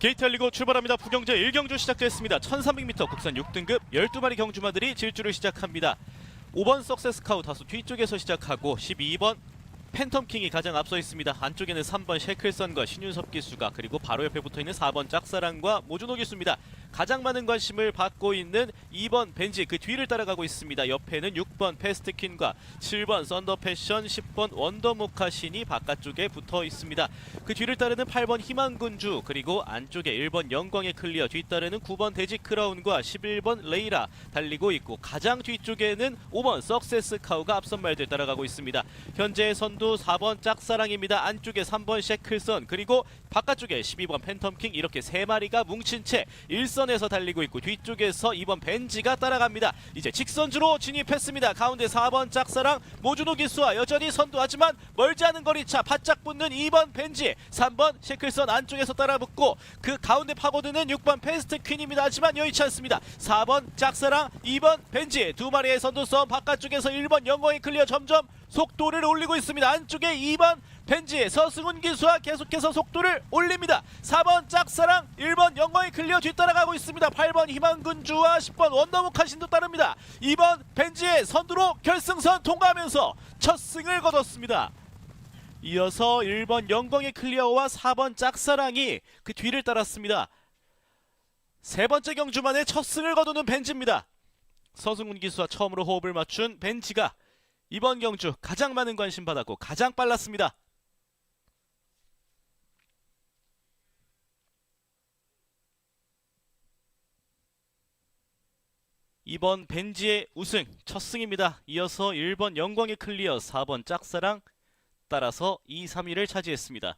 게이트 열리고 출발합니다. 부경제 1경주 시작됐습니다. 1300m 국산 6등급 12마리 경주마들이 질주를 시작합니다. 5번 석세스 카우 다소 뒤쪽에서 시작하고 12번 팬텀킹이 가장 앞서 있습니다. 안쪽에는 3번 셰클선과 신윤섭 기수가 그리고 바로 옆에 붙어있는 4번 짝사랑과 모준호 기수입니다. 가장 많은 관심을 받고 있는 2번 벤지 그 뒤를 따라가고 있습니다. 옆에는 6번 패스트퀸과 7번 썬더패션 10번 원더모카신이 바깥쪽에 붙어 있습니다. 그 뒤를 따르는 8번 희망군주 그리고 안쪽에 1번 영광의 클리어 뒤따르는 9번 돼지 크라운과 11번 레이라 달리고 있고 가장 뒤쪽에는 5번 석세스 카우가 앞선 말들 따라가고 있습니다. 현재 선두 4번 짝사랑입니다. 안쪽에 3번 셰클선 그리고 바깥쪽에 12번 팬텀킹 이렇게 세 마리가 뭉친 채 일선 에서 달리고 있고 뒤쪽에서 2번 벤지가 따라갑니다. 이제 직선주로 진입했습니다. 가운데 4번 짝사랑 모준호 기수와 여전히 선두하지만 멀지 않은 거리차 바짝 붙는 2번 벤지 3번 셰클선 안쪽에서 따라붙고 그 가운데 파고드는 6번 패스트 퀸입니다. 하지만 여의치 않습니다. 4번 짝사랑 2번 벤지 두 마리의 선두선 바깥쪽에서 1번 영광이 클리어 점점 속도를 올리고 있습니다. 안쪽에 2번 벤지 서승훈 기수와 계속해서 속도를 올립니다. 4번 짝사랑 1 번 영광이 클리어 뒤따라가고 있습니다. 8번 희망군주와 10번 원더무카신도 따릅니다. 2번 벤지의 선두로 결승선 통과하면서 첫 승을 거뒀습니다. 이어서 1번 영광의 클리어와 4번 짝사랑이 그 뒤를 따랐습니다. 세 번째 경주만에 첫 승을 거두는 벤지입니다. 서승훈 기수와 처음으로 호흡을 맞춘 벤지가 이번 경주 가장 많은 관심 받았고 가장 빨랐습니다. 이번 벤지의 우승 첫 승입니다. 이어서 1번 영광의 클리어, 4번 짝사랑 따라서 2, 3위를 차지했습니다.